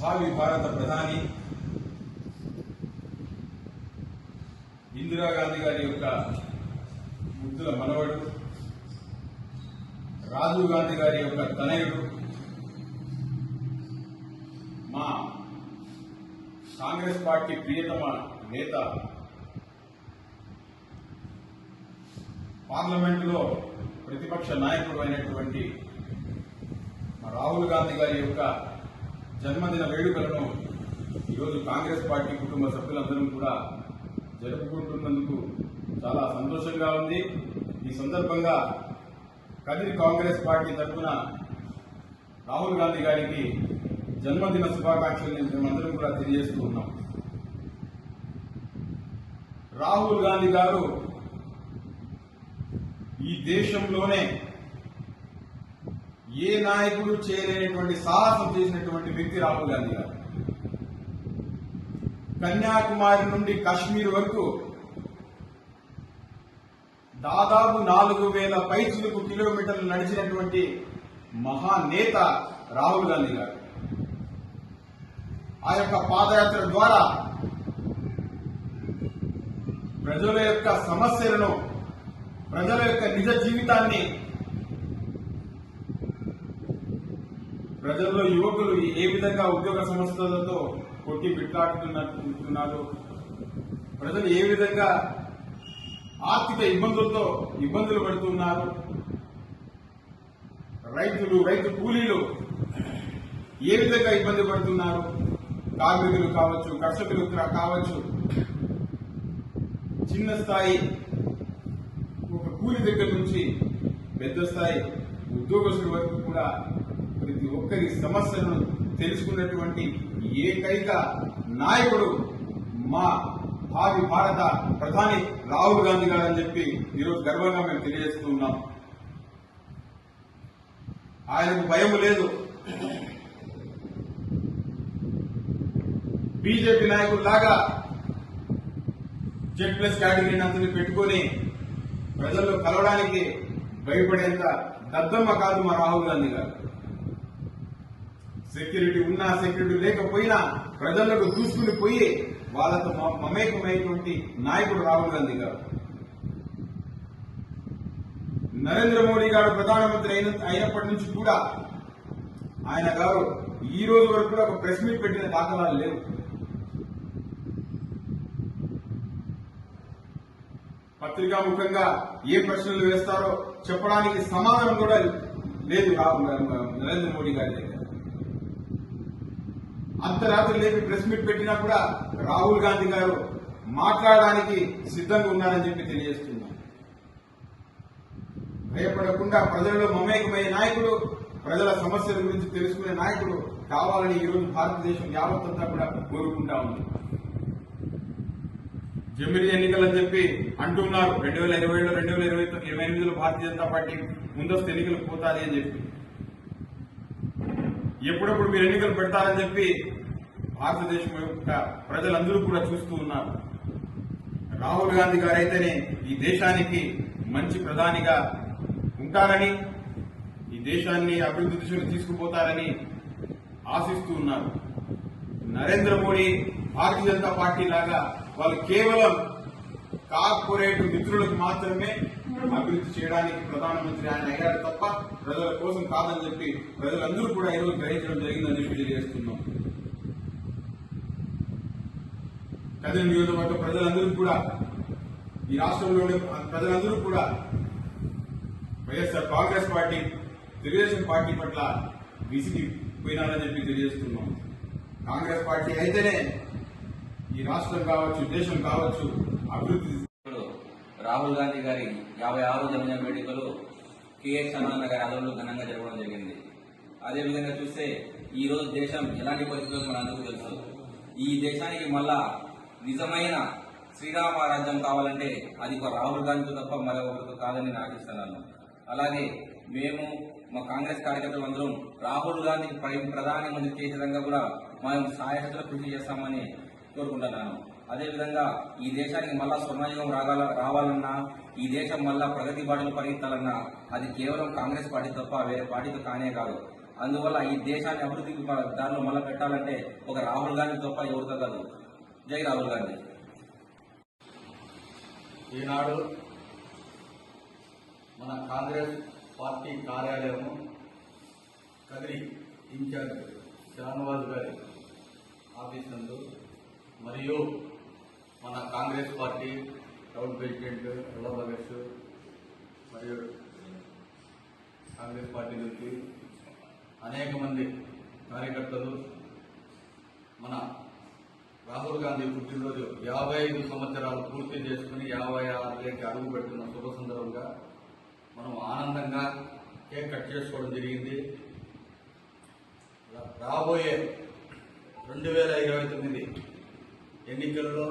ಭಾವಿ భారత ప్రధాని ఇందిరాగాంధీ గారి యొక్క ముద్దుల మనవడు రాజీవ్ గాంధీ గారి యొక్క తనయుడు మా కాంగ్రెస్ పార్టీ ప్రియతమ నేత పార్లమెంటులో ప్రతిపక్ష నాయకుడు అయినటువంటి రాహుల్ గాంధీ గారి యొక్క జన్మదిన వేడుకలను ఈరోజు కాంగ్రెస్ పార్టీ కుటుంబ సభ్యులందరం కూడా జరుపుకుంటున్నందుకు చాలా సంతోషంగా ఉంది. ఈ సందర్భంగా కదిరి కాంగ్రెస్ పార్టీ తరఫున రాహుల్ గాంధీ గారికి జన్మదిన శుభాకాంక్షలు మేమందరం కూడా తెలియజేస్తూ ఉన్నాం. రాహుల్ గాంధీ గారు ఈ దేశంలోనే ఏ నాయకుడు చేయలేనటువంటి సాహసం చేసినటువంటి వ్యక్తి రాహుల్ గాంధీ గారు. కన్యాకుమారి నుండి కాశ్మీర్ వరకు దాదాపు నాలుగు వేల పైచులకు కిలోమీటర్లు నడిచినటువంటి మహానేత రాహుల్ గాంధీ గారు. ఆ యొక్క పాదయాత్ర ద్వారా ప్రజల యొక్క సమస్యలను ప్రజల యొక్క నిజ జీవితాన్ని ప్రజల్లో యువకులు ఏ విధంగా ఉద్యోగ సంస్థలతో కొట్టి బిట్లాడుతున్నారు ప్రజలు ఏ విధంగా ఆర్థిక ఇబ్బందులతో ఇబ్బందులు పడుతున్నారు? రైతులు రైతు కూలీలు ఏ విధంగా ఇబ్బంది పడుతున్నారు? కార్మికులు కావచ్చు కర్షకులు కావచ్చు. చిన్న స్థాయి ఒక కూలి దగ్గర నుంచి పెద్ద స్థాయి ఉద్యోగస్తుల వరకు కూడా ఒక్కరి సమస్యలను తెలుసుకున్నటువంటి ఏకైక నాయకుడు మా భావి భారత ప్రధాని రాహుల్ గాంధీ గారు అని చెప్పి ఈరోజు గర్వంగా మేము తెలియజేస్తూ ఉన్నాం. ఆయనకు భయం లేదు. బీజేపీ నాయకుల్లాగా జెడ్ ప్లస్ కేటగిరీని అంతని పెట్టుకొని ప్రజల్లో కలవడానికి భయపడేంత దద్దమ్మ కాదు మా రాహుల్ గాంధీ గారు. సెక్యూరిటీ ఉన్నా సెక్యూరిటీ లేకపోయినా ప్రజలకు దూసుకుని పోయి వాళ్ళతో మమేకమైనటువంటి నాయకుడు రాహుల్ గాంధీ గారు. నరేంద్ర మోడీ గారు ప్రధానమంత్రి అయిన అయినప్పటి నుంచి కూడా ఆయన గారు ఈ రోజు వరకు కూడా ఒక ప్రెస్ మీట్ పెట్టిన దాఖలాలు లేవు పత్రికా ముఖంగా ఏ ప్రశ్నలు వేస్తారో చెప్పడానికి సమాధానం కూడా లేదు రాహుల్ నరేంద్ర మోడీ గారి దగ్గర. అర్ధరాత్రి లేపి ప్రెస్ మీట్ పెట్టినా కూడా రాహుల్ గాంధీ గారు మాట్లాడడానికి సిద్ధంగా ఉన్నారని చెప్పి తెలియజేస్తున్నారు భయపడకుండా ప్రజలలో మమేకమయ్యే నాయకుడు ప్రజల సమస్యల గురించి తెలుసుకునే నాయకుడు కావాలని ఈరోజు భారతదేశం యావత్తంతా కూడా కోరుకుంటా ఉంది. జమిలి ఎన్నికలని చెప్పి అంటున్నారు. రెండు వేల ఇరవై ఏడు రెండు వేల ఇరవై తొమ్మిది ఇరవై ఎనిమిదిలో భారతీయ జనతా పార్టీ ముందస్తు ఎన్నికలు పోతాది అని చెప్పి. ఎప్పుడప్పుడు మీరు ఎన్నికలు పెడతారని చెప్పి భారతదేశం యొక్క ప్రజలందరూ కూడా చూస్తూ ఉన్నారు. రాహుల్ గాంధీ గారైతేనే ఈ దేశానికి మంచి ప్రధానిగా ఉంటారని ఈ దేశాన్ని అభివృద్ధి దిశలో తీసుకుపోతారని ఆశిస్తూ ఉన్నారు. నరేంద్ర మోడీ భారతీయ జనతా పార్టీ లాగా వాళ్ళు కేవలం కార్పొరేట్ మిత్రులకు మాత్రమే అభివృద్ధి చేయడానికి ప్రధానమంత్రి ఆయన అయ్యారు తప్ప ప్రజల కోసం కాదని చెప్పి ప్రజలందరూ కూడా ఈరోజు గ్రహించడం జరిగిందని చెప్పి తెలియజేస్తున్నాం. కదిరి నియోజకవర్గ ప్రజలందరూ కూడా ఈ రాష్ట్రంలోని ప్రజలందరూ కూడా YSR Congress party Telugu Desam party పట్ల విసిగి పోయినారని చెప్పి తెలియజేస్తున్నాం. కాంగ్రెస్ పార్టీ అయితేనే ఈ రాష్ట్రం కావచ్చు దేశం కావచ్చు అభివృద్ధి రాహుల్ గాంధీ గారి యాభై ఆరు జన్మదిన వేడుకలు కేఎస్ అన్నన్న గారి ఆధ్వర్యంలో ఘనంగా జరగడం జరిగింది. అదేవిధంగా చూస్తే ఈ రోజు దేశం ఎలాంటి పరిస్థితుల్లో మనందరికీ తెలుసు. ఈ దేశానికి మళ్ళా నిజమైన శ్రీరామ రాజ్యం కావాలంటే అది ఒక రాహుల్ గాంధీతో తప్ప మరొకరితో కాదని నేను ఆశిస్తున్నాను. అలాగే మేము మా కాంగ్రెస్ కార్యకర్తలు అందరం రాహుల్ గాంధీకి ప్రధానమంత్రి చేసే విధంగా కూడా మనం సాయశక్తులు కృషి చేస్తామని కోరుకుంటున్నాను. అదేవిధంగా ఈ దేశానికి మళ్ళా స్వర్ణయుగం రాగాల రావాలన్నా ఈ దేశం మళ్ళా ప్రగతి బాటలు పరిగెత్తాలన్నా అది కేవలం కాంగ్రెస్ పార్టీ తప్ప వేరే పార్టీతో కానే కాదు. అందువల్ల ఈ దేశాన్ని అభివృద్ధికి దారిలో మళ్ళీ పెట్టాలంటే ఒక రాహుల్ గాంధీ తప్ప ఎవరితో కాదు. జై రాహుల్ గాంధీ. ఈనాడు మన కాంగ్రెస్ పార్టీ కార్యాలయము కదిరి ఇన్ఛార్జ్ షానవాజ్ గారి ఆఫీస్ నందు మరియు మన కాంగ్రెస్ పార్టీ టౌన్ ప్రెసిడెంట్ రలా భగత్ మరియు కాంగ్రెస్ పార్టీ నుంచి అనేక మంది కార్యకర్తలు మన రాహుల్ గాంధీ పుట్టినరోజు యాభై ఐదు సంవత్సరాలు పూర్తి చేసుకుని యాభై ఆరులోకి అడుగు పెడుతున్న శుభ సందర్భంగా మనం ఆనందంగా కేక్ కట్ చేసుకోవడం జరిగింది. రాబోయే రెండు వేల ఇరవై తొమ్మిది ఎన్నికల్లో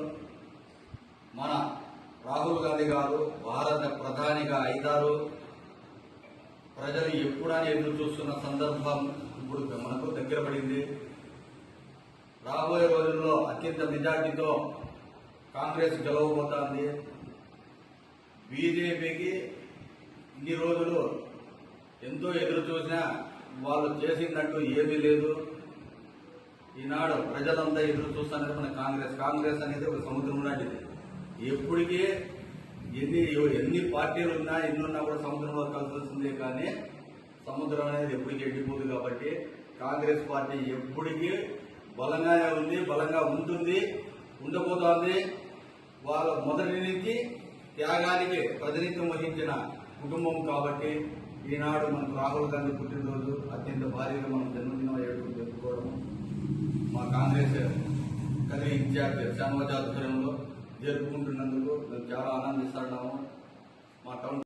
మన రాహుల్ గాంధీ గారు భారత ప్రధానిగా అయితారు. ప్రజలు ఎప్పుడని ఎదురు చూస్తున్న సందర్భం ఇప్పుడు మనకు దగ్గర పడింది. రాబోయే రోజుల్లో అత్యంత మెజార్టీతో కాంగ్రెస్ గెలవబోతోంది. బీజేపీకి ఇన్ని రోజులు ఎంతో ఎదురు చూసినా వాళ్ళు చేసినట్టు ఏమీ లేదు. ఈనాడు ప్రజలంతా ఎదురు చూస్తున్నది మన కాంగ్రెస్. కాంగ్రెస్ అనేది ఒక సముద్రం లాంటిది. ఎప్పటికీ ఎన్ని ఎన్ని పార్టీలు ఉన్నా ఎన్ని ఉన్నా కూడా సముద్రంలో కలిసిందే కానీ సముద్రం అనేది ఎప్పటికీ ఎండిపోదు కాబట్టి కాంగ్రెస్ పార్టీ ఎప్పటికీ బలంగానే ఉంది బలంగా ఉంటుంది ఉండబోతోంది. వాళ్ళ మొదటి నుంచి త్యాగానికి ప్రతినిధ్యం వహించిన కుటుంబం కాబట్టి ఈనాడు మనకు రాహుల్ గాంధీ పుట్టినరోజు అత్యంత భారీగా మనం జన్మదినం ఏడుపు జరుపుకోవడం మా కాంగ్రెస్ కదిరి ఇన్ఛార్జ్ ఆధ్వర్యంలో జరుపుకుంటున్నందుకు చాలా ఆనందిస్తున్నాము మా టౌన్